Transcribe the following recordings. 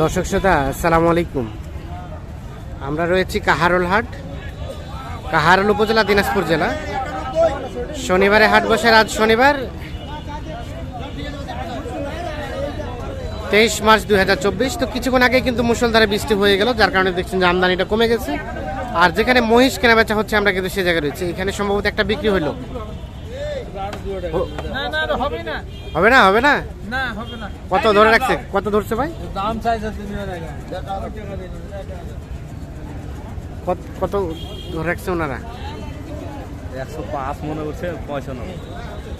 দর্শক শ্রোতা, আসসালামু আলাইকুম। আমরা রয়েছি কাহারোল হাট, কাহারোল উপজেলা, দিনাজপুর জেলা। শনিবারে হাট বসে, আজ শনিবার, তেইশ মার্চ দুই হাজার চব্বিশ। তো কিছুক্ষণ আগে কিন্তু মুসলধারে বৃষ্টি হয়ে গেল, যার কারণে দেখছেন যে আমদানিটা কমে গেছে। আর যেখানে মহিষ কেনা বেচা হচ্ছে, আমরা কিন্তু সে জায়গায় রয়েছে। এখানে সম্ভবত একটা বিক্রি হলো। হবে না হবে না হবে না না হবে না কত ধরে রাখছে কত ধরছে ভাই দাম চাইছে কত কত ধরে রাখছে ওনারা? একশো পাঁচ মনে করছে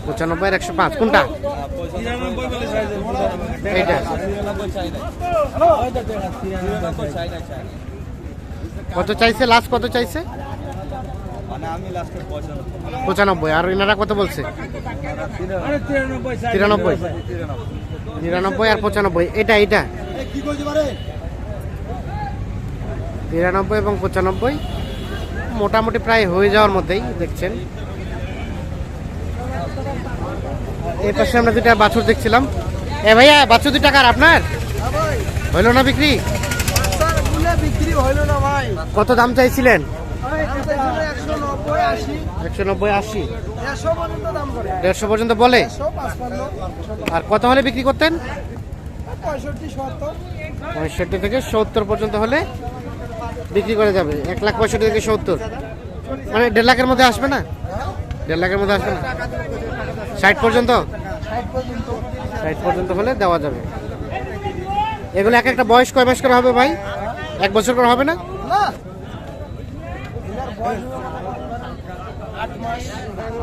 পঁচানব্বই আর একশো পাঁচ কোনটা এইটা কত চাইছে? লাস্ট কত চাইছে মানে আমি লাস্টে পয়সা নেই পঁচানব্বই। আর এনারা কত বলছে? তিরানব্বই নিরানব্বই আর পঁচানব্বই। এটা এটা। তিরানব্বই এবং পঁচানব্বই মোটামুটি প্রায় হয়ে যাওয়ার মধ্যেই দেখছেন। এই পাশে আমরা দুটা বাছুর দেখছিলাম। এ ভাইয়া বাছুর দুই টাকার আপনার? হইল না বিক্রি? বিক্রি হইল না ভাই? কত দাম চাইছিলেন? একশো নব্বই আশি। দেড়শো পর্যন্ত বলে? আর কত হলে বিক্রি করতেন? পঁয়ষট্টি থেকে সত্তর পর্যন্ত হলে বিক্রি করে যাবে। এক লাখ পঁয়ষট্টি থেকে সত্তর। মানে দেড় লাখের মধ্যে আসবে না? দেড় লাখের মধ্যে আসবে না? ষাট পর্যন্ত? ষাট পর্যন্ত হলে দেওয়া যাবে। এগুলো এক একটা বয়স কয় মাস করে হবে ভাই? এক বছর করে হবে না।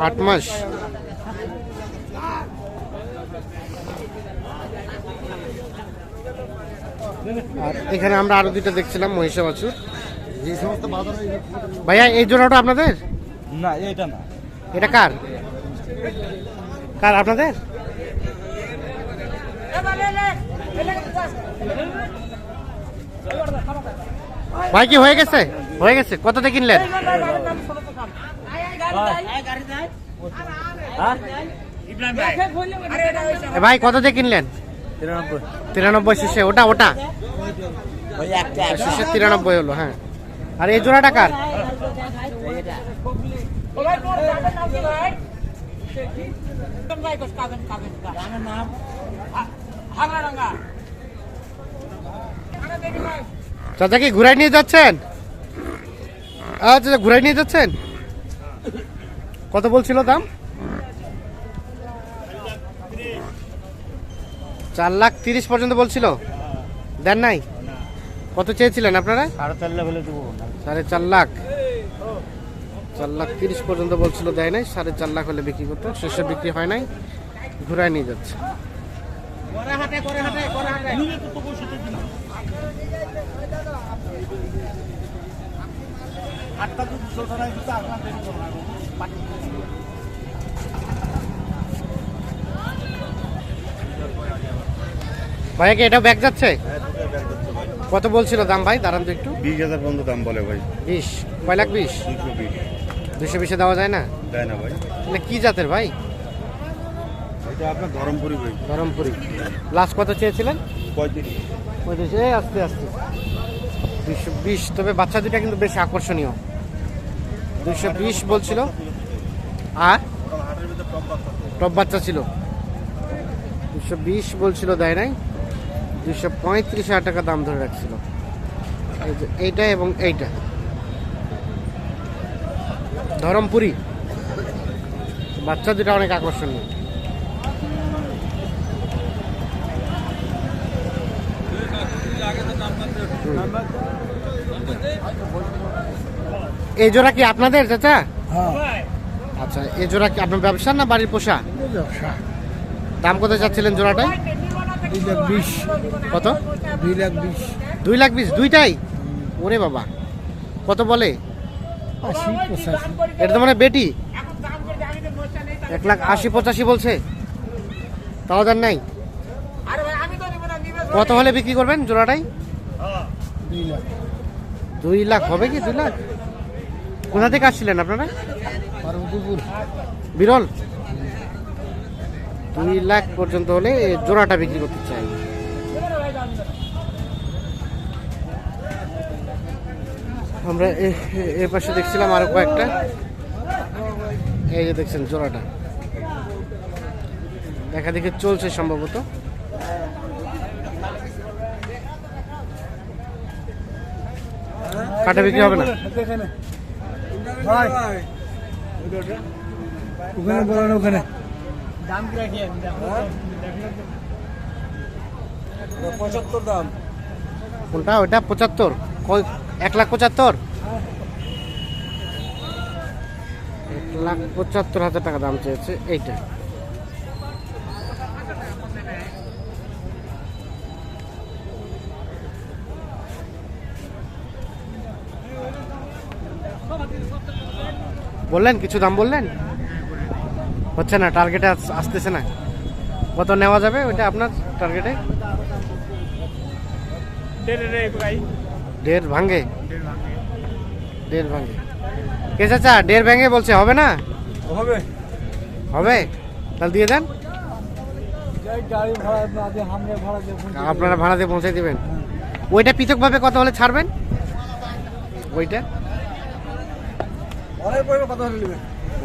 আট মাস। আর এখানে আমরা আরও দুইটা দেখছিলাম মহিষা বাছুর। ভাইয়া এই জোড়াটা আপনাদের? না এটা না। এটা কার? কার আপনাদের? ভাই কি হয়ে গেছে? হয়ে গেছে? কততে কিনলেন? ভাই। দিয়ে কিনলেন? তিরানব্বই তিরানব্বই ওটা ওটা? শেষে তিরানব্বই হলো হ্যাঁ। আর এই জোড়াটা কার? চাচা কি ঘুরাই নিয়ে যাচ্ছেন? আচ্ছা ঘুরাই নিয়ে যাচ্ছেন? কত বলছিল দাম? চার লাখ তিরিশ পর্যন্ত বলছিল? দেন নাই? কত চেয়েছিলেন আপনারা? সাড়ে চার লাখ হলে দেবো সাড়ে চার লাখ। চার লাখ তিরিশ পর্যন্ত বলছিল দেয় নাই। সাড়ে চার লাখ হলে বিক্রি করতো। শেষে বিক্রি হয় নাই। ঘুরায় নিয়ে যাচ্ছে। ভাইয়া কি এটা ব্যাগ যাচ্ছে? কত বলছিল দাম ভাই? দাঁড়ান তো একটু। বিশ হাজার পর্যন্ত দাম বলে ভাই। বিশ। কয় লাখ বিশ? দুশো বিশ। দুশো বিশে দেওয়া যায় না? দেয় না ভাই। কি জাতের ভাই? এটা আপনার ধরমপুরি ভাই। ধরমপুরি। লাস্ট কত চেয়েছিলেন? পঁয়ত্রিশ। পঁয়ত্রিশ। এই আস্তে আস্তে। দুশো বিশ। তবে বাচ্চা দুটা কিন্তু বেশ আকর্ষণীয়। দুশো বিশ বলছিল। আর টপ বাচ্চা ছিল। দুশো বিশ বলছিল দেয় নাই। দুশো পঁয়ত্রিশ হাজার টাকা দাম ধরে রাখছিল। এইটা এবং এইটা। ধরমপুরি। বাচ্চা দুটা অনেক আকর্ষণীয়। এই জোড়া কি আপনাদের চাচা? হ্যাঁ। আচ্ছা এই জোড়া কি আপনার ব্যবসা না বাড়ির পোষা? দাম কত যাচ্ছিলেন জোড়াটাই দুই লাখ বিশ। কত? দুই লাখ বিশ। দুই লাখ বিশ দুইটাই? ওরে বাবা। কত বলে? এটা তো মানে বেটি। এক লাখ আশি পঁচাশি বলছে। তাও দেন নাই? কত হলে বিক্রি করবেন জোড়াটাই? দুই লাখ। দুই লাখ হবে কি? দুই লাখ? কোথা থেকে আসছিলেন আপনারা? বিরল? দুই লাখ পর্যন্ত হলে জোড়াটা বিক্রি করতে চাই। আমরা এর পাশে দেখছিলাম আরও কয়েকটা। এই যে দেখছেন জোড়াটা। দেখা দেখে চলছে সম্ভবত। কাটা বিক্রি হবে না? ওখানে বলেন ওখানে। পঁচাত্তর দাম। কোনটা? ওইটা পঁচাত্তর। এক লাখ পঁচাত্তর? এক লাখ পঁচাত্তর হাজার টাকা দাম চেয়েছে এইটা। বললেন? কিছু দাম বললেন? হচ্ছে না টার্গেটে আসতেছে না। কত নেওয়া যাবে ওইটা আপনার টার্গেটে দেড় ভাঙ্গে দেড় ভাঙ্গে কে চাচা দেড় ভেঙে বলছে হবে না? হবে। হবে? তাহলে দিয়ে দেন। আপনারা ভাড়া দিয়ে পৌঁছে দিবেন। ওইটা পৃথকভাবে কত হলে ছাড়বেন? ওইটা অনেক পয়সা কত হলে নেবে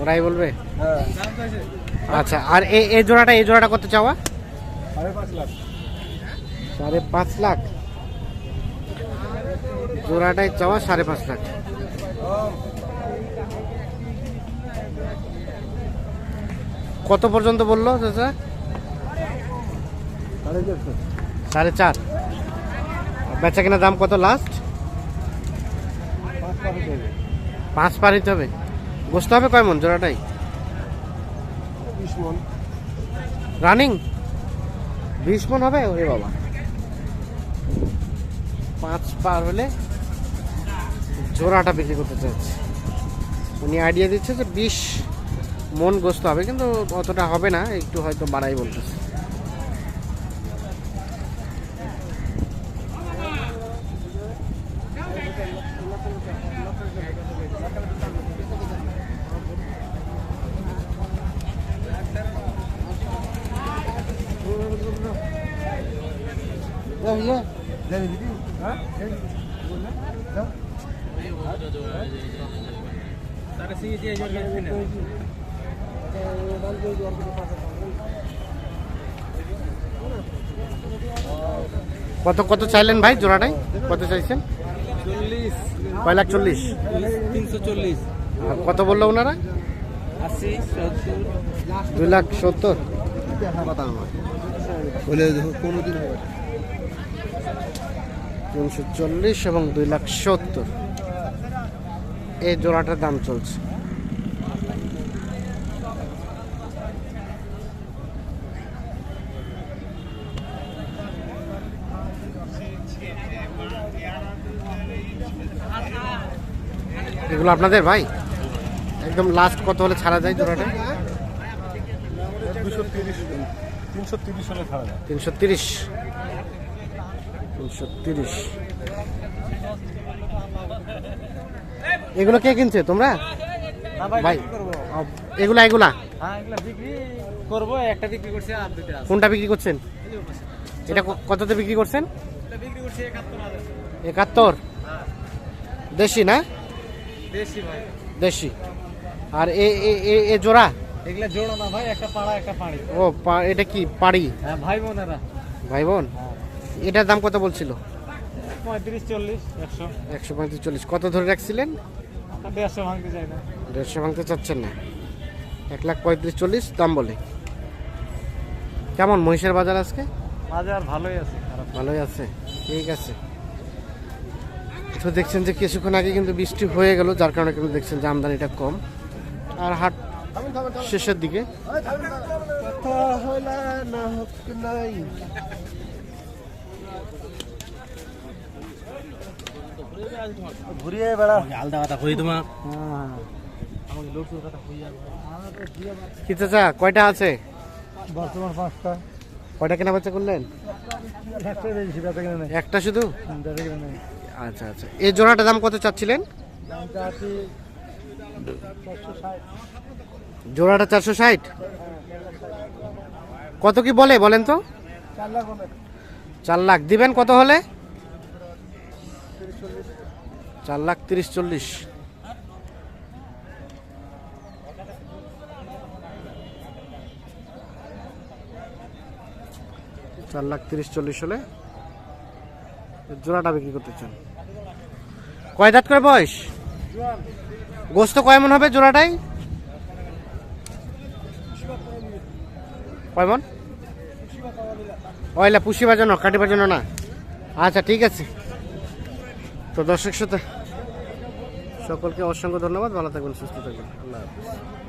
ওরাই বলবে? হ্যাঁ। আচ্ছা আর এই জোড়াটা এই জোড়াটা কত চাওয়া? সাড়ে পাঁচ লাখ। জোড়াটাই চাওয়া সাড়ে পাঁচ লাখ। কত পর্যন্ত বলল চাচা সাড়ে চার বেচা কেনা দাম কত লাস্ট পাঁচ পার হইতে হবে। বসতে হবে কয় মন জোড়াটাই? রানিং? বিশ মন হবে? ওরে বাবা। পাঁচ পার হলে জোড়াটা বিক্রি করতে চাচ্ছে উনি আইডিয়া দিচ্ছে যে বিশ মন গোস্ত হবে কিন্তু অতটা হবে না একটু হয়তো বাড়াই বলতেছে। কত কত চাইলেন ভাই জোড়াটাই? কত চাইছেন? চল্লিশ। কয় লাখ চল্লিশ? তিনশো চল্লিশ। আর কত বলল ওনারা? দুই লাখ সত্তর। বলে কোনো দিন হবে তিনশো চল্লিশ এবং দুই লাখ সত্তর। এই জোড়াটার দাম চলছে। এগুলো আপনাদের ভাই? একদম লাস্ট কত হলে ছাড়া যায় জোড়াটা? তিনশো তিরিশ তিনশো তিরিশ। তিনশো তিরিশ এগুলো কে কিনছে তোমরা? ভাই ও, এগুলা এগুলা? হ্যাঁ কোনটা বিক্রি করছেন? এটা কততে বিক্রি করছেন? একাত্তর দেশি না? দেশি আর এ এ- এ- এ জোড়া? এগুলা জোড়া না ভাই একটা পাড়া একটা পাড়ি। ও পা- এটা কি পাড়ি? হ্যাঁ ভাই বোনেরা। ভাই বোন? এটার দাম কত বলছিল? পঁয়ত্রিশ চল্লিশ একশো। একশো পঁয়ত্রিশ চল্লিশ। কত ধরে রাখছিলেন? দেড়শো ভাঙতে চাই না। দেড়শো ভাঙতে চাচ্ছেন না। এক লাখ পঁয়ত্রিশ চল্লিশ দাম বলে। কেমন মহিষের বাজার আজকে? আর ভালোই আছে খারাপ ভালোই আছে ঠিক আছে। তো দেখছেন যে কিছুক্ষণ আগে কিন্তু বৃষ্টি হয়ে গেল যার কারণে কিন্তু দেখছেন যে আমদানিটা কম। আর হাট শেষের দিকে। ঘুরিয়ে বেড়া। আলাদা কথা কই তোমার। কি চাচা কয়টা আছে? বর্তমান পাঁচটা। কয়টা কেনা বেচা করলেন একটা শুধু? আচ্ছা আচ্ছা। এই জোড়াটা দাম কত চাচ্ছিলেন? জোড়াটা চারশো ষাট? কত কি বলে বলেন তো? চার লাখ। দিবেন কত হলে? চার লাখ তিরিশ চল্লিশ। চার লাখ তিরিশ চল্লিশ হলে জোড়াটা বিক্রি করতে চান। কয় দাঁত করে বয়স? গোস্ত কয় মন হবে জোড়াটাই? কয় মন? ওইলা পুষিবার জন্য, কাটিবার জন্য না? আচ্ছা ঠিক আছে। তো দর্শক সাথে সকলকে অসংখ্য ধন্যবাদ। ভালো থাকবেন সুস্থ থাকবেন। আল্লাহ হাফিজ।